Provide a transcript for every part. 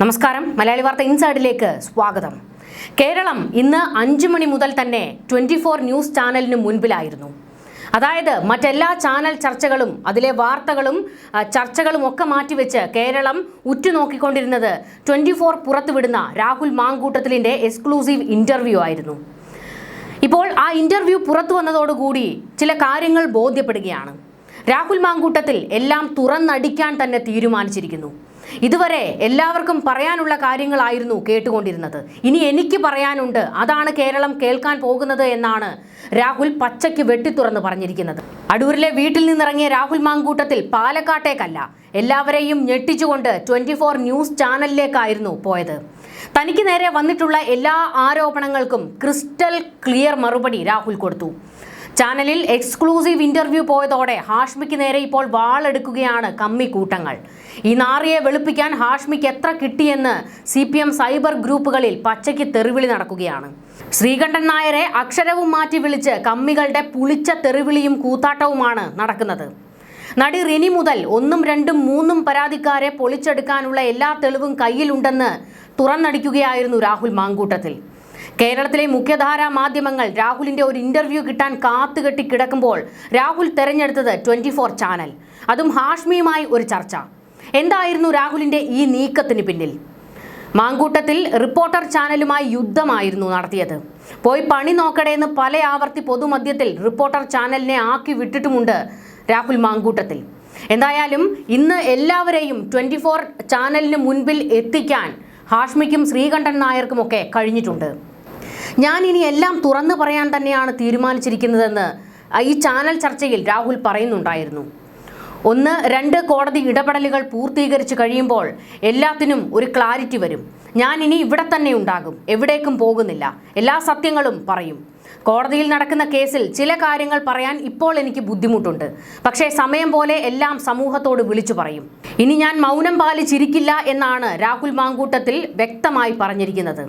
നമസ്കാരം. മലയാളി വാർത്ത ഇൻസൈഡിലേക്ക് സ്വാഗതം. കേരളം ഇന്ന് അഞ്ചു മണി മുതൽ തന്നെ ട്വന്റി ഫോർ ന്യൂസ് ചാനലിന് മുൻപിലായിരുന്നു. അതായത് മറ്റെല്ലാ ചാനൽ ചർച്ചകളും അതിലെ വാർത്തകളും ചർച്ചകളും ഒക്കെ മാറ്റിവെച്ച് കേരളം ഉറ്റുനോക്കിക്കൊണ്ടിരുന്നത് ട്വന്റി ഫോർ പുറത്തുവിടുന്ന രാഹുൽ മാങ്കൂട്ടത്തിലിന്റെ എക്സ്ക്ലൂസീവ് ഇന്റർവ്യൂ ആയിരുന്നു. ഇപ്പോൾ ആ ഇന്റർവ്യൂ പുറത്തു വന്നതോടുകൂടി ചില കാര്യങ്ങൾ ബോധ്യപ്പെടുകയാണ്. രാഹുൽ മാങ്കൂട്ടത്തിൽ എല്ലാം തുറന്നടിക്കാൻ തന്നെ തീരുമാനിച്ചിരിക്കുന്നു. ഇതുവരെ എല്ലാവർക്കും പറയാനുള്ള കാര്യങ്ങളായിരുന്നു കേട്ടുകൊണ്ടിരുന്നത്. ഇനി എനിക്ക് പറയാനുണ്ട് അതാണ് കേരളം കേൾക്കാൻ പോകുന്നത് എന്നാണ് രാഹുൽ പച്ചയ്ക്ക് വെട്ടിത്തുറന്ന് പറഞ്ഞിരിക്കുന്നത്. അടൂരിലെ വീട്ടിൽ നിന്നിറങ്ങിയ രാഹുൽ മാങ്കൂട്ടത്തിൽ പാലക്കാട്ടേക്കല്ല എല്ലാവരെയും ഞെട്ടിച്ചുകൊണ്ട് ട്വന്റി ഫോർ ന്യൂസ് ചാനലിലേക്കായിരുന്നു പോയത്. തനിക്ക് നേരെ വന്നിട്ടുള്ള എല്ലാ ആരോപണങ്ങൾക്കും ക്രിസ്റ്റൽ ക്ലിയർ മറുപടി രാഹുൽ കൊടുത്തു. ചാനലിൽ എക്സ്ക്ലൂസീവ് ഇന്റർവ്യൂ പോയതോടെ ഹാഷ്മിക്ക് നേരെ ഇപ്പോൾ വാളെടുക്കുകയാണ് കമ്മി കൂട്ടങ്ങൾ. ഈ നാറിയെ വെളുപ്പിക്കാൻ ഹാഷ്മിക്ക് എത്ര കിട്ടിയെന്ന് സി പി എം സൈബർ ഗ്രൂപ്പുകളിൽ പച്ചയ്ക്ക് തെറിവിളി നടക്കുകയാണ്. ശ്രീകണ്ഠൻ നായരെ അക്ഷരവും മാറ്റി വിളിച്ച് കമ്മികളുടെ പുളിച്ച തെറിവിളിയും കൂത്താട്ടവുമാണ് നടക്കുന്നത്. നടി റിനി മുതൽ ഒന്നും രണ്ടും മൂന്നും പരാതിക്കാരെ പൊളിച്ചെടുക്കാനുള്ള എല്ലാ തെളിവും കയ്യിലുണ്ടെന്ന് തുറന്നടിക്കുകയായിരുന്നു രാഹുൽ മാങ്കൂട്ടത്തിൽ. കേരളത്തിലെ മുഖ്യധാരാ മാധ്യമങ്ങൾ രാഹുലിന്റെ ഒരു ഇന്റർവ്യൂ കിട്ടാൻ കാത്തുകെട്ടി കിടക്കുമ്പോൾ രാഹുൽ തെരഞ്ഞെടുത്തത് ട്വന്റി ഫോർ ചാനൽ. അതും ഹാഷ്മിയുമായി ഒരു ചർച്ച. എന്തായിരുന്നു രാഹുലിന്റെ ഈ നീക്കത്തിന് പിന്നിൽ? മാങ്കൂട്ടത്തിൽ റിപ്പോർട്ടർ ചാനലുമായി യുദ്ധമായിരുന്നു നടത്തിയത്. പോയി പണി നോക്കടേന്ന് പല ആവർത്തി പൊതുമധ്യത്തിൽ റിപ്പോർട്ടർ ചാനലിനെ ആക്കി വിട്ടിട്ടുമുണ്ട് രാഹുൽ മാങ്കൂട്ടത്തിൽ. എന്തായാലും ഇന്ന് എല്ലാവരെയും ട്വന്റി ഫോർ ചാനലിന് മുൻപിൽ എത്തിക്കാൻ ഹാഷ്മിക്കും ശ്രീകണ്ഠൻ നായർക്കുമൊക്കെ കഴിഞ്ഞിട്ടുണ്ട്. ഞാൻ ഇനി എല്ലാം തുറന്നു പറയാൻ തന്നെയാണ് തീരുമാനിച്ചിരിക്കുന്നതെന്ന് ഈ ചാനൽ ചർച്ചയിൽ രാഹുൽ പറയുന്നുണ്ടായിരുന്നു. ഒന്ന് രണ്ട് കോടതി ഇടപെടലുകൾ പൂർത്തീകരിച്ച് കഴിയുമ്പോൾ എല്ലാത്തിനും ഒരു ക്ലാരിറ്റി വരും. ഞാൻ ഇനി ഇവിടെ തന്നെ ഉണ്ടാകും എവിടേക്കും പോകുന്നില്ല എല്ലാ സത്യങ്ങളും പറയും. കോടതിയിൽ നടക്കുന്ന കേസിൽ ചില കാര്യങ്ങൾ പറയാൻ ഇപ്പോൾ എനിക്ക് ബുദ്ധിമുട്ടുണ്ട്. പക്ഷേ സമയം പോലെ എല്ലാം സമൂഹത്തോട് വിളിച്ചു പറയും. ഇനി ഞാൻ മൗനം പാലിച്ചിരിക്കില്ല എന്നാണ് രാഹുൽ മാങ്കൂട്ടത്തിൽ വ്യക്തമായി പറഞ്ഞിരിക്കുന്നത്.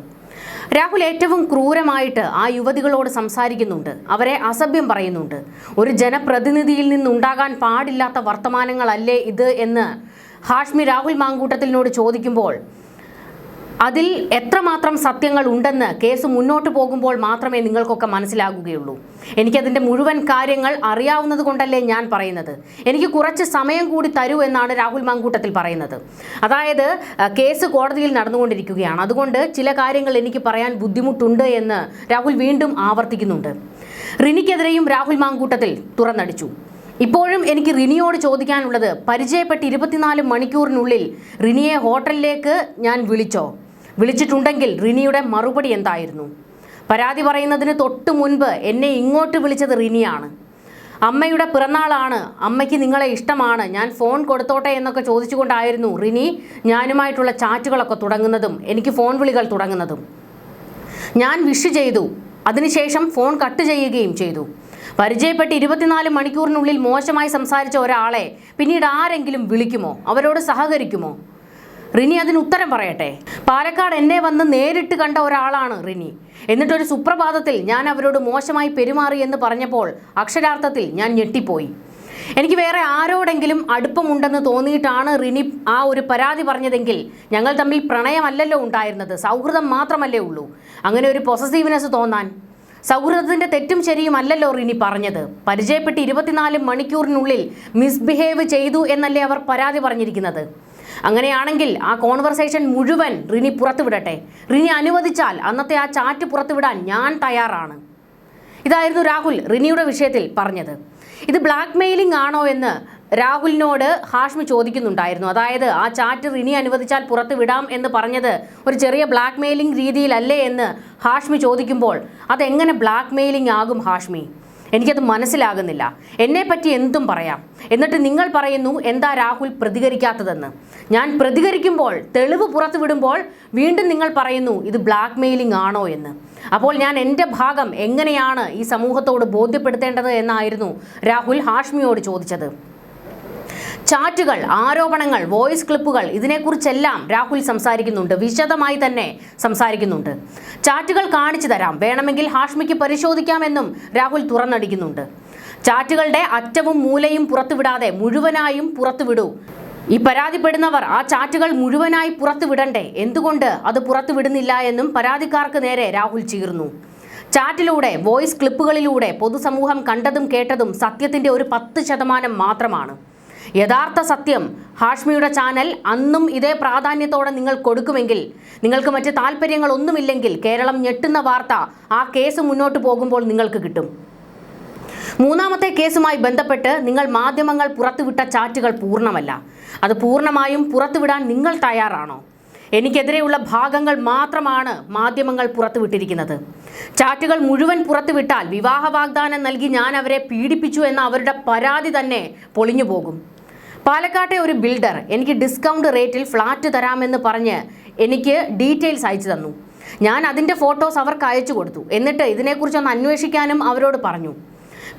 രാഹുൽ ഏറ്റവും ക്രൂരമായിട്ട് ആ യുവതികളോട് സംസാരിക്കുന്നുണ്ട്. അവരെ അസഭ്യം പറയുന്നുണ്ട്. ഒരു ജനപ്രതിനിധിയിൽ നിന്നുണ്ടാകാൻ പാടില്ലാത്ത വർത്തമാനങ്ങളല്ലേ ഇത് എന്ന് ഹാഷ്മി രാഹുൽ മാങ്കൂട്ടത്തിനോട് ചോദിക്കുമ്പോൾ അതിൽ എത്രമാത്രം സത്യങ്ങൾ ഉണ്ടെന്ന് കേസ് മുന്നോട്ട് പോകുമ്പോൾ മാത്രമേ നിങ്ങൾക്കൊക്കെ മനസ്സിലാകുകയുള്ളൂ. എനിക്കതിന്റെ മുഴുവൻ കാര്യങ്ങൾ അറിയാവുന്നത് കൊണ്ടല്ലേ ഞാൻ പറയുന്നത്. എനിക്ക് കുറച്ച് സമയം കൂടി തരൂ എന്നാണ് രാഹുൽ മാങ്കൂട്ടത്തിൽ പറയുന്നത്. അതായത് കേസ് കോടതിയിൽ നടന്നുകൊണ്ടിരിക്കുകയാണ്. അതുകൊണ്ട് ചില കാര്യങ്ങൾ എനിക്ക് പറയാൻ ബുദ്ധിമുട്ടുണ്ട് എന്ന് രാഹുൽ വീണ്ടും ആവർത്തിക്കുന്നുണ്ട്. റിനിക്കെതിരെയും രാഹുൽ മാങ്കൂട്ടത്തിൽ തുറന്നടിച്ചു. ഇപ്പോഴും എനിക്ക് റിനിയോട് ചോദിക്കാനുള്ളത് പരിചയപ്പെട്ട് ഇരുപത്തിനാല് മണിക്കൂറിനുള്ളിൽ റിനിയെ ഹോട്ടലിലേക്ക് ഞാൻ വിളിച്ചോ? വിളിച്ചിട്ടുണ്ടെങ്കിൽ റിനിയുടെ മറുപടി എന്തായിരുന്നു? പരാതി പറയുന്നതിന് തൊട്ട് മുൻപ് എന്നെ ഇങ്ങോട്ട് വിളിച്ചത് റിനിയാണ്. അമ്മയുടെ പിറന്നാളാണ് അമ്മയ്ക്ക് നിങ്ങളെ ഇഷ്ടമാണ് ഞാൻ ഫോൺ കൊടുത്തോട്ടെ എന്നൊക്കെ ചോദിച്ചുകൊണ്ടായിരുന്നു റിനി ഞാനുമായിട്ടുള്ള ചാറ്റുകളൊക്കെ തുടങ്ങുന്നതും എനിക്ക് ഫോൺ വിളികൾ തുടങ്ങുന്നതും. ഞാൻ വിഷ് ചെയ്തു. അതിനുശേഷം ഫോൺ കട്ട് ചെയ്യുകയും ചെയ്തു. പരിചയപ്പെട്ട് ഇരുപത്തിനാല് മണിക്കൂറിനുള്ളിൽ മോശമായി സംസാരിച്ച ഒരാളെ പിന്നീട് ആരെങ്കിലും വിളിക്കുമോ? അവരോട് സഹകരിക്കുമോ? റിനി അതിന് ഉത്തരം പറയട്ടെ. പാലക്കാട് എന്നെ വന്ന് നേരിട്ട് കണ്ട ഒരാളാണ് റിനി. എന്നിട്ടൊരു സുപ്രഭാതത്തിൽ ഞാൻ അവരോട് മോശമായി പെരുമാറി എന്ന് പറഞ്ഞപ്പോൾ അക്ഷരാർത്ഥത്തിൽ ഞാൻ ഞെട്ടിപ്പോയി. എനിക്ക് വേറെ ആരോടെങ്കിലും അടുപ്പമുണ്ടെന്ന് തോന്നിയിട്ടാണ് റിനി ആ ഒരു പരാതി പറഞ്ഞതെങ്കിൽ ഞങ്ങൾ തമ്മിൽ പ്രണയമല്ലല്ലോ ഉണ്ടായിരുന്നത്. സൗഹൃദം മാത്രമല്ലേ ഉള്ളൂ. അങ്ങനെ ഒരു പൊസസീവ്നെസ് തോന്നാൻ സൗഹൃദത്തിന്റെ തെറ്റും ശരിയും അല്ലല്ലോ റിനി പറഞ്ഞത്. പരിചയപ്പെട്ട് ഇരുപത്തിനാല് മണിക്കൂറിനുള്ളിൽ മിസ്ബിഹേവ് ചെയ്തു എന്നല്ലേ അവർ പരാതി പറഞ്ഞിരിക്കുന്നത്. അങ്ങനെയാണെങ്കിൽ ആ കോൺവെർസേഷൻ മുഴുവൻ റിനി പുറത്തുവിടട്ടെ. റിനി അനുവദിച്ചാൽ അന്നത്തെ ആ ചാറ്റ് പുറത്തുവിടാൻ ഞാൻ തയ്യാറാണ്. ഇതായിരുന്നു രാഹുൽ റിനിയുടെ വിഷയത്തിൽ പറഞ്ഞത്. ഇത് ബ്ലാക്ക് ആണോ എന്ന് രാഹുലിനോട് ഹാഷ്മി ചോദിക്കുന്നുണ്ടായിരുന്നു. അതായത് ആ ചാറ്റ് റിനി അനുവദിച്ചാൽ പുറത്ത് വിടാം എന്ന് പറഞ്ഞത് ഒരു ചെറിയ ബ്ലാക്ക് മെയിലിംഗ് രീതിയിലല്ലേ എന്ന് ഹാഷ്മി ചോദിക്കുമ്പോൾ അതെങ്ങനെ ബ്ലാക്ക് മെയിലിംഗ് ആകും ഹാഷ്മി? എനിക്കത് മനസ്സിലാകുന്നില്ല. എന്നെ പറ്റി എന്തും പറയാം. എന്നിട്ട് നിങ്ങൾ പറയുന്നു എന്താ രാഹുൽ പ്രതികരിക്കാത്തതെന്ന്? ഞാൻ പ്രതികരിക്കുമ്പോൾ തെളിവ് പുറത്തു വിടുമ്പോൾ വീണ്ടും നിങ്ങൾ പറയുന്നു ഇത് ബ്ലാക്ക് മെയിലിംഗ് ആണോ എന്ന്? അപ്പോൾ ഞാൻ എന്റെ ഭാഗം എങ്ങനെയാണ് ഈ സമൂഹത്തോട് ബോധ്യപ്പെടുത്തേണ്ടത് എന്നായിരുന്നു രാഹുൽ ഹാഷ്മിയോട് ചോദിച്ചത്. ചാറ്റുകൾ ആരോപണങ്ങൾ വോയിസ് ക്ലിപ്പുകൾ ഇതിനെക്കുറിച്ചെല്ലാം രാഹുൽ സംസാരിക്കുന്നുണ്ട്. വിശദമായി തന്നെ സംസാരിക്കുന്നുണ്ട്. ചാറ്റുകൾ കാണിച്ചു തരാം. വേണമെങ്കിൽ ഹാഷ്മിക്ക് പരിശോധിക്കാമെന്നും രാഹുൽ തുറന്നടിക്കുന്നുണ്ട്. ചാറ്റുകളുടെ അറ്റവും മൂലയും പുറത്തുവിടാതെ മുഴുവനായും പുറത്തുവിടൂ. ഈ പരാതിപ്പെടുന്നവർ ആ ചാറ്റുകൾ മുഴുവനായി പുറത്തുവിടണ്ടേ? എന്തുകൊണ്ട് അത് പുറത്തുവിടുന്നില്ല എന്നും പരാതിക്കാർക്ക് നേരെ രാഹുൽ ചീർന്നു. ചാറ്റിലൂടെ വോയിസ് ക്ലിപ്പുകളിലൂടെ പൊതുസമൂഹം കണ്ടതും കേട്ടതും സത്യത്തിന്റെ ഒരു പത്ത് ശതമാനം മാത്രമാണ്. യഥാർത്ഥ സത്യം ഹാഷ്മിയുടെ ചാനൽ അന്നും ഇതേ പ്രാധാന്യത്തോടെ നിങ്ങൾ കൊടുക്കുമെങ്കിൽ നിങ്ങൾക്ക് മറ്റ് താല്പര്യങ്ങളൊന്നുമില്ലെങ്കിൽ കേരളം ഞെട്ടുന്ന വാർത്ത ആ കേസ് മുന്നോട്ട് പോകുമ്പോൾ നിങ്ങൾക്ക് കിട്ടും. മൂന്നാമത്തെ കേസുമായി ബന്ധപ്പെട്ട് നിങ്ങൾ മാധ്യമങ്ങൾ പുറത്തുവിട്ട ചാറ്റുകൾ പൂർണമല്ല. അത് പൂർണമായും പുറത്തുവിടാൻ നിങ്ങൾ തയ്യാറാണോ? എനിക്കെതിരെയുള്ള ഭാഗങ്ങൾ മാത്രമാണ് മാധ്യമങ്ങൾ പുറത്തുവിട്ടിരിക്കുന്നത്. ചാറ്റുകൾ മുഴുവൻ പുറത്തുവിട്ടാൽ വിവാഹ വാഗ്ദാനം നൽകി ഞാൻ അവരെ പീഡിപ്പിച്ചു എന്ന അവരുടെ പരാതി തന്നെ പൊളിഞ്ഞു പോകും പാലക്കാട്ടെ ഒരു ബിൽഡർ എനിക്ക് ഡിസ്കൗണ്ട് റേറ്റിൽ ഫ്ലാറ്റ് തരാമെന്ന് പറഞ്ഞ് എനിക്ക് ഡീറ്റെയിൽസ് അയച്ചു തന്നു. ഞാൻ അതിന്റെ ഫോട്ടോസ് അവർക്ക് അയച്ചു കൊടുത്തു. എന്നിട്ട് ഇതിനെക്കുറിച്ചൊന്ന് അന്വേഷിക്കാനും അവരോട് പറഞ്ഞു.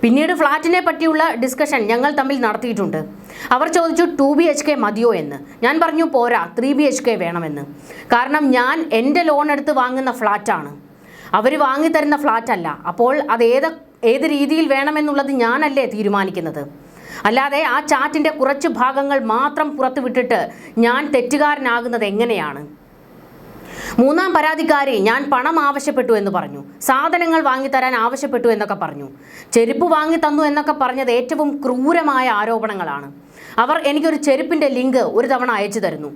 പിന്നീട് ഫ്ലാറ്റിനെ പറ്റിയുള്ള ഡിസ്കഷൻ ഞങ്ങൾ തമ്മിൽ നടത്തിയിട്ടുണ്ട്. അവർ ചോദിച്ചു ടു ബി എച്ച് കെ മതിയോ എന്ന്. ഞാൻ പറഞ്ഞു പോരാ ത്രീ ബി എച്ച് കെ വേണമെന്ന്. കാരണം ഞാൻ എന്റെ ലോൺ എടുത്ത് വാങ്ങുന്ന ഫ്ലാറ്റാണ് അവർ വാങ്ങിത്തരുന്ന ഫ്ലാറ്റ് അല്ല. അപ്പോൾ അത് ഏത് ഏത് രീതിയിൽ വേണമെന്നുള്ളത് ഞാനല്ലേ തീരുമാനിക്കുന്നത്? അല്ലാതെ ആ ചാറ്റിന്റെ കുറച്ച് ഭാഗങ്ങൾ മാത്രം പുറത്തുവിട്ടിട്ട് ഞാൻ തെറ്റുകാരനാകുന്നത് എങ്ങനെയാണ്? മൂന്നാം പരാതിക്കാരി ഞാൻ പണം ആവശ്യപ്പെട്ടു എന്ന് പറഞ്ഞു. സാധനങ്ങൾ വാങ്ങിത്തരാൻ ആവശ്യപ്പെട്ടു എന്നൊക്കെ പറഞ്ഞു. ചെരുപ്പ് വാങ്ങി തന്നു എന്നൊക്കെ പറഞ്ഞത് ഏറ്റവും ക്രൂരമായ ആരോപണങ്ങളാണ്. അവർ എനിക്കൊരു ചെരുപ്പിന്റെ ലിങ്ക് ഒരു തവണ അയച്ചു തരുന്നു.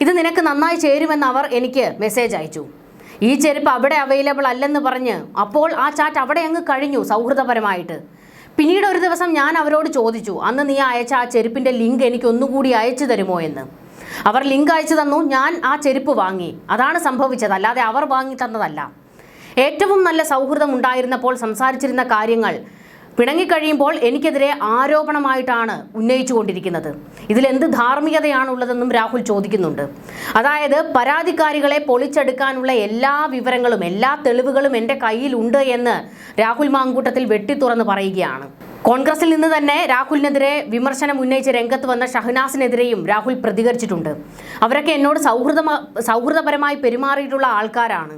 ഇത് നിനക്ക് നന്നായി ചേരുമെന്ന് അവർ എനിക്ക് മെസ്സേജ് അയച്ചു. ഈ ചെരുപ്പ് അവിടെ അവൈലബിൾ അല്ലെന്ന് പറഞ്ഞ് അപ്പോൾ ആ ചാറ്റ് അവിടെ അങ്ങ് കഴിഞ്ഞു സൗഹൃദപരമായിട്ട്. പിന്നീട് ഒരു ദിവസം ഞാൻ അവരോട് ചോദിച്ചു അന്ന് നീ അയച്ച ആ ചെരുപ്പിന്റെ ലിങ്ക് എനിക്ക് ഒന്നുകൂടി അയച്ചു തരുമോ എന്ന്? അവർ ലിങ്ക് അയച്ചു തന്നു ഞാൻ ആ ചെരുപ്പ് വാങ്ങി. അതാണ് സംഭവിച്ചത്. അല്ലാതെ അവർ വാങ്ങി തന്നതല്ല. ഏറ്റവും നല്ല സൗഹൃദം ഉണ്ടായിരുന്നപ്പോൾ സംസാരിച്ചിരുന്ന കാര്യങ്ങൾ പിണങ്ങിക്കഴിയുമ്പോൾ എനിക്കെതിരെ ആരോപണമായിട്ടാണ് ഉന്നയിച്ചുകൊണ്ടിരിക്കുന്നത്. ഇതിലെന്ത് ധാർമ്മികതയാണുള്ളതെന്നും രാഹുൽ ചോദിക്കുന്നുണ്ട്. അതായത് പരാതിക്കാരികളെ പൊളിച്ചെടുക്കാനുള്ള എല്ലാ വിവരങ്ങളും എല്ലാ തെളിവുകളും എന്റെ കയ്യിലുണ്ട് എന്ന് രാഹുൽ മാങ്കൂട്ടത്തിൽ വെട്ടിത്തുറന്ന് പറയുകയാണ്. കോൺഗ്രസിൽ നിന്ന് തന്നെ രാഹുലിനെതിരെ വിമർശനം ഉന്നയിച്ച് രംഗത്ത് വന്ന ഷഹനാസിനെതിരെയും രാഹുൽ പ്രതികരിച്ചിട്ടുണ്ട്. അവരൊക്കെ എന്നോട് സൗഹൃദ സൗഹൃദപരമായി പെരുമാറിയിട്ടുള്ള ആൾക്കാരാണ്.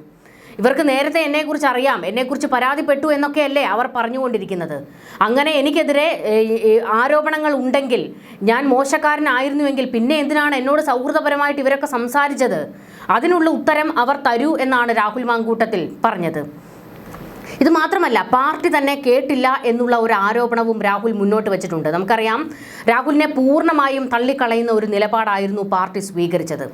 ഇവർക്ക് നേരത്തെ എന്നെക്കുറിച്ച് അറിയാം. എന്നെക്കുറിച്ച് പരാതിപ്പെട്ടു എന്നൊക്കെയല്ലേ അവർ പറഞ്ഞുകൊണ്ടിരിക്കുന്നത്. അങ്ങനെ എനിക്കെതിരെ ആരോപണങ്ങൾ ഉണ്ടെങ്കിൽ ഞാൻ മോശക്കാരനായിരുന്നുവെങ്കിൽ പിന്നെ എന്തിനാണ് എന്നോട് സൗഹൃദപരമായിട്ട് ഇവരൊക്കെ സംസാരിച്ചത്? അതിനുള്ള ഉത്തരം അവർ തരൂ എന്നാണ് രാഹുൽ മാങ്കൂട്ടത്തിൽ പറഞ്ഞത്. ഇത് മാത്രമല്ല പാർട്ടി തന്നെ കേട്ടില്ല എന്നുള്ള ഒരു ആരോപണവും രാഹുൽ മുന്നോട്ട് വെച്ചിട്ടുണ്ട്. നമുക്കറിയാം രാഹുലിനെ പൂർണമായും തള്ളിക്കളയുന്ന ഒരു നിലപാടായിരുന്നു പാർട്ടി സ്വീകരിച്ചത്.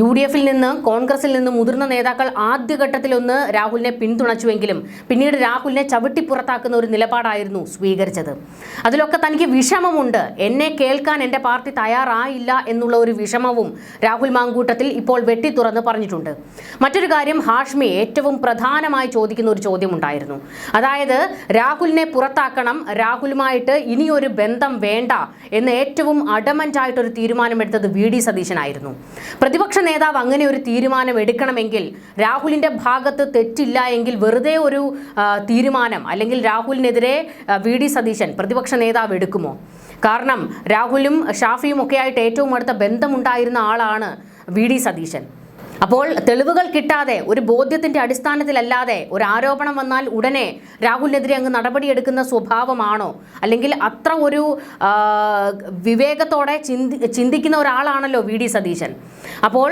യു ഡി എഫിൽ നിന്ന് കോൺഗ്രസിൽ നിന്ന് മുതിർന്ന നേതാക്കൾ ആദ്യഘട്ടത്തിലൊന്ന് രാഹുലിനെ പിന്തുണച്ചുവെങ്കിലും പിന്നീട് രാഹുലിനെ ചവിട്ടി പുറത്താക്കുന്ന ഒരു നിലപാടായിരുന്നു സ്വീകരിച്ചത്. അതിലൊക്കെ തനിക്ക് വിഷമമുണ്ട്. എന്നെ കേൾക്കാൻ എന്റെ പാർട്ടി തയ്യാറായില്ല എന്നുള്ള ഒരു വിഷമവും രാഹുൽ മാങ്കൂട്ടത്തിൽ ഇപ്പോൾ വെട്ടി തുറന്ന് പറഞ്ഞിട്ടുണ്ട്. മറ്റൊരു കാര്യം ഹാഷ്മി ഏറ്റവും പ്രധാനമായി ചോദിക്കുന്ന ഒരു ചോദ്യം ഉണ്ടായിരുന്നു. അതായത് രാഹുലിനെ പുറത്താക്കണം രാഹുലുമായിട്ട് ഇനിയൊരു ബന്ധം വേണ്ട എന്ന് ഏറ്റവും അഡമന്റ് ആയിട്ടൊരു തീരുമാനമെടുത്തത് വി ഡി സതീശനായിരുന്നു. പ്രതിപക്ഷ നേതാവ് അങ്ങനെ ഒരു തീരുമാനം എടുക്കണമെങ്കിൽ രാഹുലിന്റെ ഭാഗത്ത് തെറ്റില്ല എങ്കിൽ വെറുതെ ഒരു തീരുമാനം അല്ലെങ്കിൽ രാഹുലിനെതിരെ വി ഡി സതീശൻ പ്രതിപക്ഷ നേതാവ് എടുക്കുമോ? കാരണം രാഹുലും ഷാഫിയും ഒക്കെയായിട്ട് ഏറ്റവും അടുത്ത ബന്ധമുണ്ടായിരുന്ന ആളാണ് വി ഡി സതീശൻ. അപ്പോൾ തെളിവുകൾ കിട്ടാതെ ഒരു ബോധ്യത്തിന്റെ അടിസ്ഥാനത്തിലല്ലാതെ ഒരു ആരോപണം വന്നാൽ ഉടനെ രാഹുലിനെതിരെ അങ്ങ് നടപടിയെടുക്കുന്ന സ്വഭാവമാണോ? അല്ലെങ്കിൽ അത്ര ഒരു വിവേകത്തോടെ ചിന്തി ചിന്തിക്കുന്ന ഒരാളാണല്ലോ വി ഡി സതീശൻ. അപ്പോൾ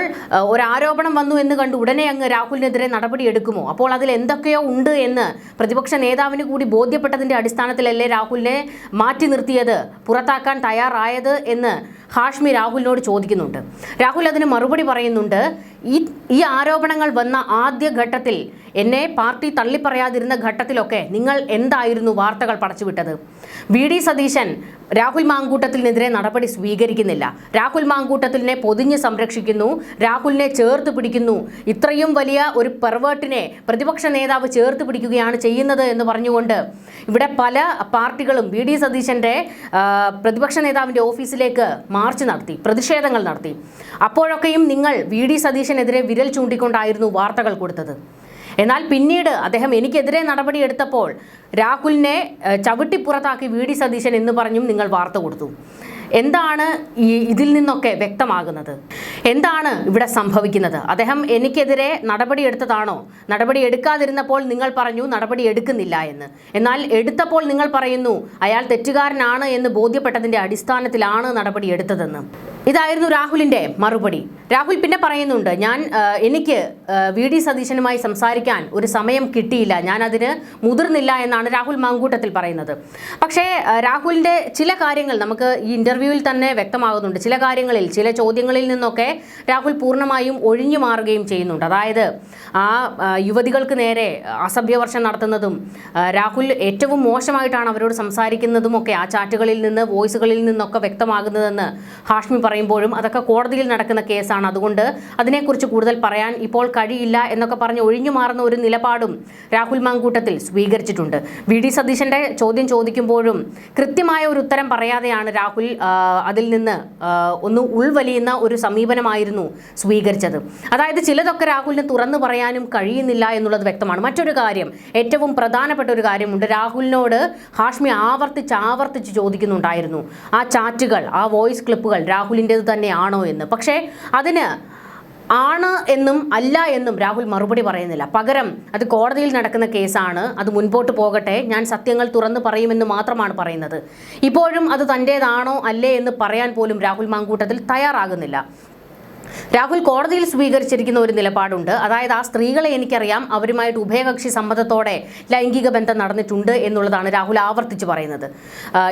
ഒരു ആരോപണം വന്നു എന്ന് കണ്ട് ഉടനെ അങ്ങ് രാഹുലിനെതിരെ നടപടിയെടുക്കുമോ? അപ്പോൾ അതിൽ എന്തൊക്കെയോ ഉണ്ട് എന്ന് പ്രതിപക്ഷ നേതാവിന് കൂടി ബോധ്യപ്പെട്ടതിന്റെ അടിസ്ഥാനത്തിലല്ലേ രാഹുലിനെ മാറ്റി നിർത്തിയത് പുറത്താക്കാൻ തയ്യാറായത് എന്ന് ഹാഷ്മി രാഹുലിനോട് ചോദിക്കുന്നുണ്ട്. രാഹുൽ അതിന് മറുപടി പറയുന്നുണ്ട് ഈ ഈ ആരോപണങ്ങൾ വന്ന ആദ്യ ഘട്ടത്തിൽ എന്നെ പാർട്ടി തള്ളിപ്പറയാതിരുന്ന ഘട്ടത്തിലൊക്കെ നിങ്ങൾ എന്തായിരുന്നു വാർത്തകൾ പടച്ചുവിട്ടത്? വി. ഡി. സതീശൻ രാഹുൽ മാങ്കൂട്ടത്തിനെതിരെ നടപടി സ്വീകരിക്കുന്നില്ല. രാഹുൽ മാങ്കൂട്ടത്തിനെ പൊതിഞ്ഞ് സംരക്ഷിക്കുന്നു. രാഹുലിനെ ചേർത്ത് പിടിക്കുന്നു. ഇത്രയും വലിയ ഒരു പെർവേർട്ടിനെ പ്രതിപക്ഷ നേതാവ് ചേർത്ത് പിടിക്കുകയാണ് ചെയ്യുന്നത് എന്ന് പറഞ്ഞുകൊണ്ട് ഇവിടെ പല പാർട്ടികളും വി ഡി സതീശന്റെ പ്രതിപക്ഷ നേതാവിന്റെ ഓഫീസിലേക്ക് മാർച്ച് നടത്തി പ്രതിഷേധങ്ങൾ നടത്തി. അപ്പോഴൊക്കെയും നിങ്ങൾ വി ഡി സതീശനെതിരെ വിരൽ ചൂണ്ടിക്കൊണ്ടായിരുന്നു വാർത്തകൾ കൊടുത്തത്. എന്നാൽ പിന്നീട് അദ്ദേഹം എനിക്കെതിരെ നടപടിയെടുത്തപ്പോൾ രാഹുലിനെ ചവിട്ടി ചവിട്ടിപ്പുറത്താക്കി വി. ഡി. സതീശൻ എന്ന് പറഞ്ഞും നിങ്ങൾ വാർത്ത കൊടുത്തു. എന്താണ് ഈ ഇതിൽ നിന്നൊക്കെ വ്യക്തമാകുന്നത്? എന്താണ് ഇവിടെ സംഭവിക്കുന്നത്? അദ്ദേഹം എനിക്കെതിരെ നടപടി എടുത്തതാണോ? നടപടി എടുക്കാതിരുന്നപ്പോൾ നിങ്ങൾ പറഞ്ഞു നടപടി എടുക്കുന്നില്ല എന്ന്. എന്നാൽ എടുത്തപ്പോൾ നിങ്ങൾ പറയുന്നു അയാൾ തെറ്റുകാരനാണ് എന്ന് ബോധ്യപ്പെട്ടതിന്റെ അടിസ്ഥാനത്തിലാണ് നടപടി എടുത്തതെന്ന്. ഇതായിരുന്നു രാഹുലിന്റെ മറുപടി. രാഹുൽ പിന്നെ പറയുന്നുണ്ട് ഞാൻ എനിക്ക് വി. ഡി. സതീശനുമായി സംസാരിക്കാൻ ഒരു സമയം കിട്ടിയില്ല. ഞാൻ അതിന് മുതിർന്നില്ല എന്നാണ് രാഹുൽ മാങ്കൂട്ടത്തിൽ പറയുന്നത്. പക്ഷേ രാഹുലിന്റെ ചില കാര്യങ്ങൾ നമുക്ക് ഈ ഇന്റർവ്യൂവിൽ തന്നെ വ്യക്തമാകുന്നുണ്ട്. ചില കാര്യങ്ങളിൽ ചില ചോദ്യങ്ങളിൽ നിന്നൊക്കെ രാഹുൽ പൂർണമായും ഒഴിഞ്ഞു മാറുകയും ചെയ്യുന്നുണ്ട്. അതായത് ആ യുവതികൾക്ക് നേരെ അസഭ്യവർഷം നടത്തുന്നതും രാഹുൽ ഏറ്റവും മോശമായിട്ടാണ് അവരോട് സംസാരിക്കുന്നതുമൊക്കെ ആ ചാറ്റുകളിൽ നിന്ന് വോയിസുകളിൽ നിന്നൊക്കെ വ്യക്തമാകുന്നതെന്ന് ഹാഷ്മി പറയുമ്പോഴും അതൊക്കെ കോടതിയിൽ നടക്കുന്ന കേസാണ്. അതുകൊണ്ട് അതിനെക്കുറിച്ച് കൂടുതൽ പറയാൻ ഇപ്പോൾ കഴിയില്ല എന്നൊക്കെ പറഞ്ഞ് ഒഴിഞ്ഞു മാറുന്ന ഒരു നിലപാടും രാഹുൽ മാങ്കൂട്ടത്തിൽ സ്വീകരിച്ചിട്ടുണ്ട്. വി. ഡി. സതീശന്റെ ചോദ്യം ചോദിക്കുമ്പോഴും കൃത്യമായ ഒരു ഉത്തരം പറയാതെയാണ് രാഹുൽ അതിൽ നിന്ന് ഒന്ന് ഉൾവലിയുന്ന ഒരു സമീപനമായിരുന്നു സ്വീകരിച്ചത്. അതായത് ചിലതൊക്കെ രാഹുലിന് തുറന്നു പറയാനും കഴിയുന്നില്ല എന്നുള്ളത് വ്യക്തമാണ്. മറ്റൊരു കാര്യം ഏറ്റവും പ്രധാനപ്പെട്ട ഒരു കാര്യമുണ്ട്. രാഹുലിനോട് ഹാഷ്മി ആവർത്തിച്ച് ആവർത്തിച്ച് ചോദിക്കുന്നുണ്ടായിരുന്നു. ആ ചാറ്റുകൾ ആ വോയിസ് ക്ലിപ്പുകൾ രാഹുലിന്റെത് തന്നെയാണോ എന്ന്. പക്ഷേ അതിന് ആണ് എന്നും അല്ല എന്നും രാഹുൽ മറുപടി പറയുന്നില്ല. പകരം അത് കോടതിയിൽ നടക്കുന്ന കേസാണ്. അത് മുൻപോട്ട് പോകട്ടെ. ഞാൻ സത്യങ്ങൾ തുറന്നു പറയുമെന്ന് മാത്രമാണ് പറയുന്നത്. ഇപ്പോഴും അത് തന്റേതാണോ അല്ലേ എന്ന് പറയാൻ പോലും രാഹുൽ മാങ്കൂട്ടത്തിൽ തയ്യാറാകുന്നില്ല. രാഹുൽ കോടതിയിൽ സ്വീകരിച്ചിരിക്കുന്ന ഒരു നിലപാടുണ്ട്. അതായത് ആ സ്ത്രീകളെ എനിക്കറിയാം അവരുമായിട്ട് ഉഭയകക്ഷി സമ്മതത്തോടെ ലൈംഗിക ബന്ധം നടന്നിട്ടുണ്ട് എന്നുള്ളതാണ് രാഹുൽ ആവർത്തിച്ച് പറയുന്നത്.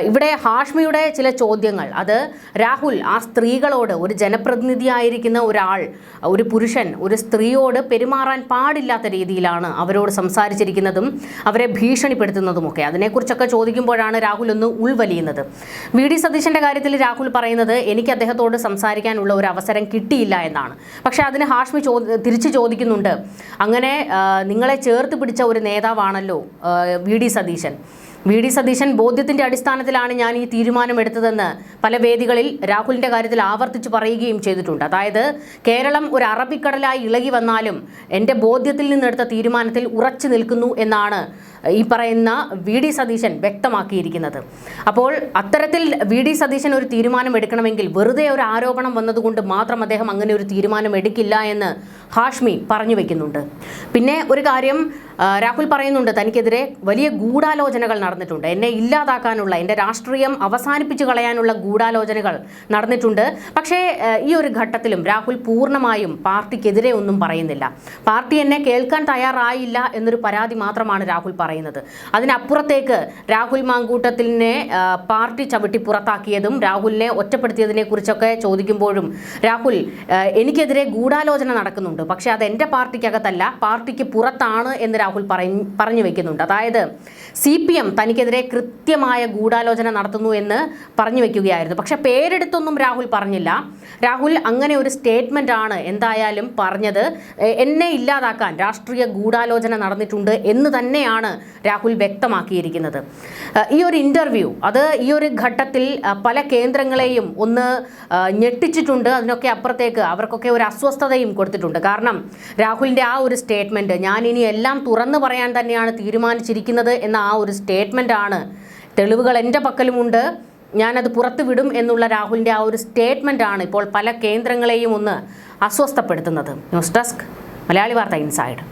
ഇവിടെ ഹാഷ്മിയുടെ ചില ചോദ്യങ്ങൾ. അത് രാഹുൽ ആ സ്ത്രീകളോട് ഒരു ജനപ്രതിനിധിയായിരിക്കുന്ന ഒരാൾ ഒരു പുരുഷൻ ഒരു സ്ത്രീയോട് പെരുമാറാൻ പാടില്ലാത്ത രീതിയിലാണ് അവരോട് സംസാരിച്ചിരിക്കുന്നതും അവരെ ഭീഷണിപ്പെടുത്തുന്നതുമൊക്കെ. അതിനെക്കുറിച്ചൊക്കെ ചോദിക്കുമ്പോഴാണ് രാഹുൽ ഒന്ന് ഉൾവലിയുന്നത്. വി. ഡി. സതീശന്റെ കാര്യത്തിൽ രാഹുൽ പറയുന്നത് എനിക്ക് അദ്ദേഹത്തോട് സംസാരിക്കാനുള്ള ഒരു അവസരം കിട്ടിയില്ല എന്നാണ്. പക്ഷേ അതിന് ഹാഷ്മി ചോ തിരിച്ചു ചോദിക്കുന്നുണ്ട്. അങ്ങനെ നിങ്ങളെ ചേർത്ത് പിടിച്ച ഒരു നേതാവാണല്ലോ V D Satheesan. V D Satheesan ബോധ്യത്തിന്റെ അടിസ്ഥാനത്തിലാണ് ഞാൻ ഈ തീരുമാനം എടുത്തതെന്ന് പല വേദികളിൽ രാഹുലിന്റെ കാര്യത്തിൽ ആവർത്തിച്ച് പറയുകയും ചെയ്തിട്ടുണ്ട്. അതായത് കേരളം ഒരു അറബിക്കടലായി ഇളകി വന്നാലും എന്റെ ബോധ്യത്തിൽ നിന്നെടുത്ത തീരുമാനത്തിൽ ഉറച്ചു നിൽക്കുന്നു എന്നാണ് ഈ പറയുന്ന വി ഡി സതീശൻ വ്യക്തമാക്കിയിരിക്കുന്നത്. അപ്പോൾ അത്തരത്തിൽ വി ഡി സതീശൻ ഒരു തീരുമാനം എടുക്കണമെങ്കിൽ വെറുതെ ഒരു ആരോപണം വന്നതുകൊണ്ട് മാത്രം അദ്ദേഹം അങ്ങനെ ഒരു തീരുമാനം എടുക്കില്ല എന്ന് ഹാഷ്മി പറഞ്ഞു വെക്കുന്നുണ്ട്. പിന്നെ ഒരു കാര്യം രാഹുൽ പറയുന്നുണ്ട് തനിക്കെതിരെ വലിയ ഗൂഢാലോചനകൾ നടന്നിട്ടുണ്ട്. എന്നെ ഇല്ലാതാക്കാനുള്ള എന്റെ രാഷ്ട്രീയം അവസാനിപ്പിച്ചു കളയാനുള്ള ഗൂഢാലോചനകൾ നടന്നിട്ടുണ്ട്. പക്ഷേ ഈ ഒരു ഘട്ടത്തിലും രാഹുൽ പൂർണമായും പാർട്ടിക്കെതിരെ ഒന്നും പറയുന്നില്ല. പാർട്ടി എന്നെ കേൾക്കാൻ തയ്യാറായില്ല എന്നൊരു പരാതി മാത്രമാണ് രാഹുൽ പറയുന്നത്. അതിനപ്പുറത്തേക്ക് രാഹുൽ മാങ്കൂട്ടത്തിനെ പാർട്ടി ചവിട്ടി പുറത്താക്കിയതും രാഹുലിനെ ഒറ്റപ്പെടുത്തിയതിനെ കുറിച്ചൊക്കെ ചോദിക്കുമ്പോഴും രാഹുൽ എനിക്കെതിരെ ഗൂഢാലോചന നടക്കുന്നുണ്ട്. പക്ഷെ അത് എന്റെ പാർട്ടിക്കകത്തല്ല പാർട്ടിക്ക് പുറത്താണ് എന്ന് രാഹുൽ പറഞ്ഞു വെക്കുന്നുണ്ട്. അതായത് സി പി എം തനിക്കെതിരെ കൃത്യമായ ഗൂഢാലോചന നടത്തുന്നു എന്ന് പറഞ്ഞു വെക്കുകയായിരുന്നു. പക്ഷെ പേരെടുത്തൊന്നും രാഹുൽ പറഞ്ഞില്ല. രാഹുൽ അങ്ങനെ ഒരു സ്റ്റേറ്റ്മെന്റ് ആണ് എന്തായാലും പറഞ്ഞത്. എന്നെ ഇല്ലാതാക്കാൻ രാഷ്ട്രീയ ഗൂഢാലോചന നടന്നിട്ടുണ്ട് എന്ന് തന്നെയാണ് രാഹുൽ വ്യക്തമാക്കിയിരിക്കുന്നത്. ഈ ഒരു ഇന്റർവ്യൂ അത് ഈ ഒരു ഘട്ടത്തിൽ പല കേന്ദ്രങ്ങളെയും ഒന്ന് ഞെട്ടിച്ചിട്ടുണ്ട്. അതിനൊക്കെ അപ്പുറത്തേക്ക് അവർക്കൊക്കെ ഒരു അസ്വസ്ഥതയും കൊടുത്തിട്ടുണ്ട്. കാരണം രാഹുലിന്റെ ആ ഒരു സ്റ്റേറ്റ്മെന്റ് ഞാൻ ഇനി എല്ലാം തുറന്നു പറയാൻ തന്നെയാണ് തീരുമാനിച്ചിരിക്കുന്നത് എന്ന ആ ഒരു സ്റ്റേറ്റ്മെന്റ് ആണ് തെളിവുകൾ എന്റെ പക്കലുമുണ്ട്. ഞാനത് പുറത്തു വിടും എന്നുള്ള രാഹുലിന്റെ ആ ഒരു സ്റ്റേറ്റ്മെന്റ് ആണ് ഇപ്പോൾ പല കേന്ദ്രങ്ങളെയും ഒന്ന് അസ്വസ്ഥപ്പെടുത്തുന്നത്. ന്യൂസ് ഡെസ്ക് മലയാളി വാർത്ത ഇൻസൈഡ്.